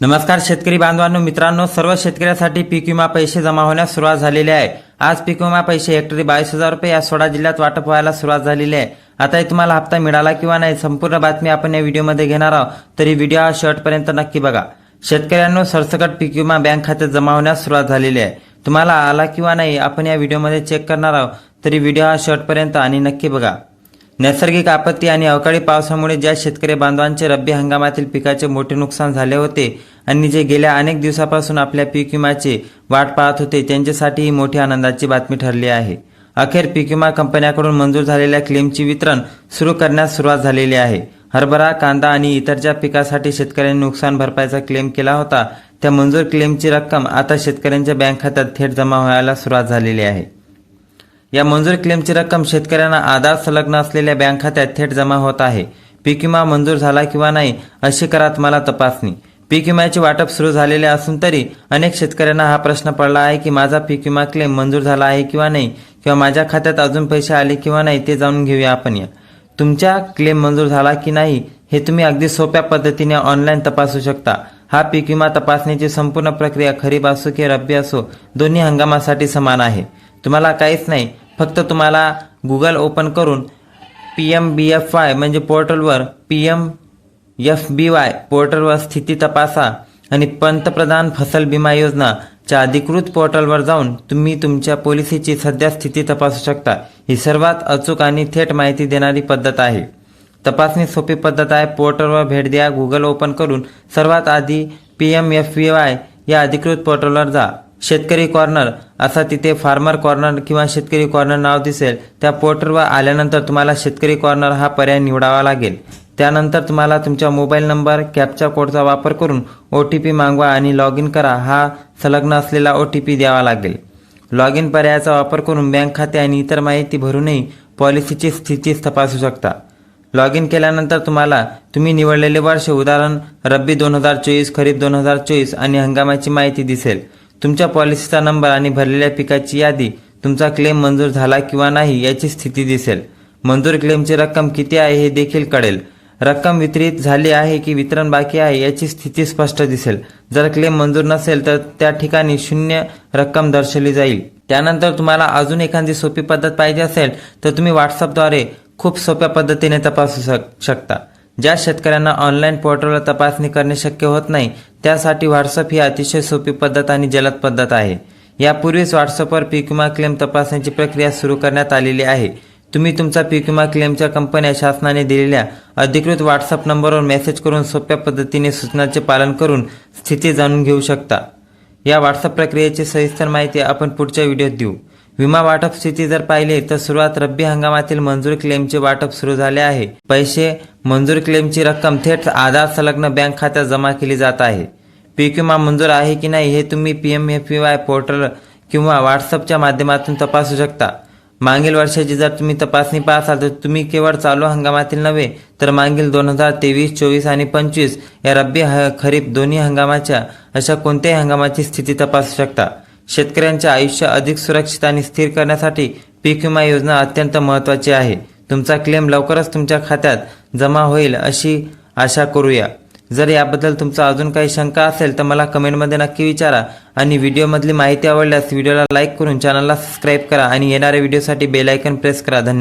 नमस्कार शेतकरी बांधवांनो मित्रांनो सर्व शेतकऱ्यासाठी पीक विमा पैसे जमा होण्यास सुरुवात झालेली आहे. आज पीक विमा पैसे हेक्टरी बावीस हजार रुपये या सोळा जिल्ह्यात वाटप व्हायला सुरुवात झालेली आहे. आता तुम्हाला हप्ता मिळाला किंवा नाही संपूर्ण बातमी आपण या व्हिडिओमध्ये घेणार आहोत. तरी व्हिडिओ हा शेवटपर्यंत नक्की बघा. शेतकऱ्यांनो सरसकट पीक विमा बँक खात्यात जमा होण्यास सुरुवात झालेली आहे. तुम्हाला आला किंवा नाही आपण या व्हिडिओमध्ये चेक करणार आहोत. तरी व्हिडिओ हा शेवटपर्यंत आणि नक्की बघा. नैसर्गिक आपत्ती आणि अवकाळी पावसामुळे ज्या शेतकरी बांधवांचे रब्बी हंगामातील पिकाचे मोठे नुकसान झाले होते आणि जे गेल्या अनेक दिवसापासून आपल्या पीक विम्याचे वाट पाहत होते त्यांच्यासाठी ही मोठी आनंदाची बातमी ठरली आहे. अखेर पीक विमा कंपन्याकडून मंजूर झालेल्या क्लेमची वितरण सुरू करण्यास सुरुवात झालेली आहे. हरभरा कांदा आणि इतरच्या पिकासाठी शेतकऱ्यांनी नुकसान भरपाईचा क्लेम केला होता. त्या मंजूर क्लेमची रक्कम आता शेतकऱ्यांच्या बँक खात्यात थेट जमा व्हायला सुरुवात झालेली आहे. या मंजूर क्लेमची रक्कम शेतकऱ्यांना आधार संलग्न असलेल्या बँक खात्यात थेट जमा होत आहे. पीक विमा मंजूर झाला किंवा नाही अशी करा तुम्हाला तपासणी. पीक विम्याचे वाटप सुरू झालेले असून तरी अनेक शेतकऱ्यांना हा प्रश्न पडला आहे की माझा पीक विमा क्लेम मंजूर झाला आहे किंवा नाही किंवा माझ्या खात्यात अजून पैसे आले किंवा नाही ते जाणून घेऊया आपण या. तुमच्या क्लेम मंजूर झाला की नाही हे तुम्ही अगदी सोप्या पद्धतीने ऑनलाईन तपासू शकता. हा पीक विमा तपासणीची संपूर्ण प्रक्रिया खरीप असो की रब्बी असो दोन्ही हंगामासाठी समान आहे. तुम्हाला काहीच नाही. फक्त तुम्हाला गुगल ओपन करून P M B F Y म्हणजे पोर्टलवर P M F B Y पोर्टलवर स्थिती तपासा. आणि पंतप्रधान फसल विमा योजनाच्या अधिकृत पोर्टलवर जाऊन तुम्ही तुमच्या पॉलिसीची सध्या स्थिती तपासू शकता. ही सर्वात अचूक आणि थेट माहिती देणारी पद्धत आहे. तपासणी सोपी पद्धत आहे. पोर्टलवर भेट द्या. गुगल ओपन करून सर्वात आधी P M F B Y या अधिकृत पोर्टलवर जा. शेतकरी कॉर्नर असा तिथे फार्मर कॉर्नर किंवा शेतकरी कॉर्नर नाव दिसेल. त्या पोर्टलवर आल्यानंतर तुम्हाला शेतकरी कॉर्नर हा पर्याय निवडावा लागेल. त्यानंतर तुम्हाला तुमच्या मोबाईल नंबर कॅपच्या कोडचा वापर करून ओ टी पी मागवा आणि लॉग इन करा. हा संलग्न असलेला ओ टी पी द्यावा लागेल. लॉग इन पर्यायाचा वापर करून बँक खाते आणि इतर माहिती भरूनही पॉलिसीची स्थिती तपासू शकता. लॉग इन केल्यानंतर तुम्हाला तुम्ही निवडलेले वर्ष उदाहरण रब्बी दोन हजार चोवीस खरीप दोन हजार चोवीस आणि हंगामाची माहिती दिसेल. तुमच्या पॉलिसीचा नंबर आणि भरलेल्या पिकाची यादी तुमचा क्लेम मंजूर झाला किंवा नाही याची स्थिती दिसेल. मंजूर क्लेमची रक्कम किती आहे हे देखील कळेल. रक्कम वितरित झाली आहे की वितरण बाकी आहे याची स्थिती स्पष्ट दिसेल. जर क्लेम मंजूर नसेल तर त्या ठिकाणी शून्य रक्कम दर्शवली जाईल. त्यानंतर तुम्हाला अजून एखादी सोपी पद्धत पाहिजे असेल तर तुम्ही व्हॉट्सअपद्वारे खूप सोप्या पद्धतीने तपासू शक शकता. ज्या शेतकऱ्यांना ऑनलाईन पोर्टलवर तपासणी करणे शक्य होत नाही त्यासाठी व्हॉट्सअप ही अतिशय सोपी पद्धत आणि जलद पद्धत आहे. यापूर्वीच व्हॉट्सअपवर पीक विमा क्लेम तपासण्याची प्रक्रिया सुरू करण्यात आलेली आहे. तुम्ही तुमचा पीक विमा क्लेमच्या कंपन्या शासनाने दिलेल्या अधिकृत व्हॉट्सअप नंबरवर मेसेज करून सोप्या पद्धतीने सूचनांचे पालन करून स्थिती जाणून घेऊ शकता. या व्हॉट्सअप प्रक्रियेची सविस्तर माहिती आपण पुढच्या व्हिडिओत देऊ. विमा वाटप स्थिती जर पाहिली तर सुरुवात रब्बी हंगामातील मंजूर क्लेमचे वाटप सुरू झाले आहे. पैसे मंजूर क्लेमची रक्कम थेट आधार संलग्न बँक खात्यात जमा केली जात आहे. पीक विमा मंजूर आहे की नाही हे तुम्ही P M F Y portal किंवा व्हॉट्सअपच्या माध्यमातून तपासू शकता. मागील वर्षाची जर तुम्ही तपासणी पाहसाल तर तुम्ही केवळ चालू हंगामातील नव्हे तर मागील दोन हजार तेवीस चोवीस आणि पंचवीस या रब्बी ह खरीप दोन्ही हंगामाच्या अशा कोणत्याही हंगामाची स्थिती तपासू शकता. शेतकऱ्यांचे आयुष्य अधिक सुरक्षित आणि स्थिर करण्यासाठी पीक विमा योजना अत्यंत महत्त्वाची आहे. तुमचा क्लेम लवकरच तुमच्या खात्यात जमा होईल अशी आशा करूया. जर याबद्दल तुमचा अजून काही शंका असेल तर मला कमेंटमध्ये नक्की विचारा आणि व्हिडिओमधली माहिती आवडल्यास व्हिडिओला लाईक करून चॅनलला सबस्क्राईब करा आणि येणाऱ्या व्हिडिओसाठी बेल आयकन प्रेस करा. धन्यवाद.